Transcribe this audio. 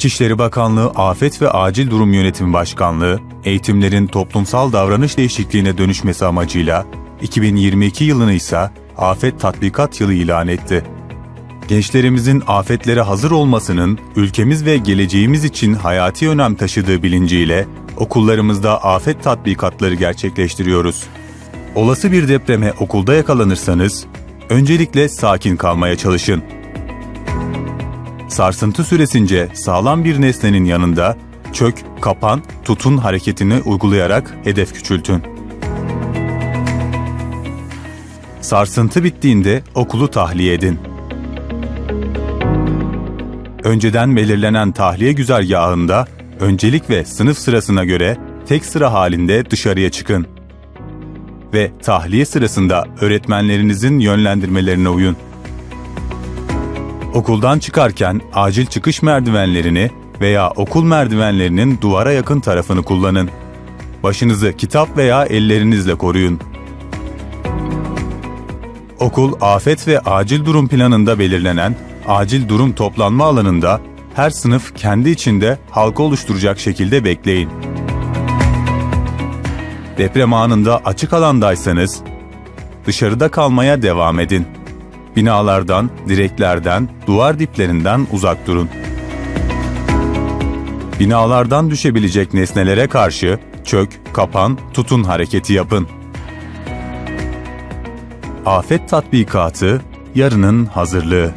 İçişleri Bakanlığı Afet ve Acil Durum Yönetimi Başkanlığı, eğitimlerin toplumsal davranış değişikliğine dönüşmesi amacıyla 2022 yılını ise Afet Tatbikat Yılı ilan etti. Gençlerimizin afetlere hazır olmasının ülkemiz ve geleceğimiz için hayati önem taşıdığı bilinciyle okullarımızda afet tatbikatları gerçekleştiriyoruz. Olası bir depreme okulda yakalanırsanız öncelikle sakin kalmaya çalışın. Sarsıntı süresince sağlam bir nesnenin yanında çök, kapan, tutun hareketini uygulayarak hedef küçültün. Sarsıntı bittiğinde okulu tahliye edin. Önceden belirlenen tahliye güzergahında öncelik ve sınıf sırasına göre tek sıra halinde dışarıya çıkın. Ve tahliye sırasında öğretmenlerinizin yönlendirmelerine uyun. Okuldan çıkarken acil çıkış merdivenlerini veya okul merdivenlerinin duvara yakın tarafını kullanın. Başınızı kitap veya ellerinizle koruyun. Okul afet ve acil durum planında belirlenen acil durum toplanma alanında her sınıf kendi içinde halka oluşturacak şekilde bekleyin. Deprem anında açık alandaysanız dışarıda kalmaya devam edin. Binalardan, direklerden, duvar diplerinden uzak durun. Binalardan düşebilecek nesnelere karşı çök, kapan, tutun hareketi yapın. Afet tatbikatı yarının hazırlığı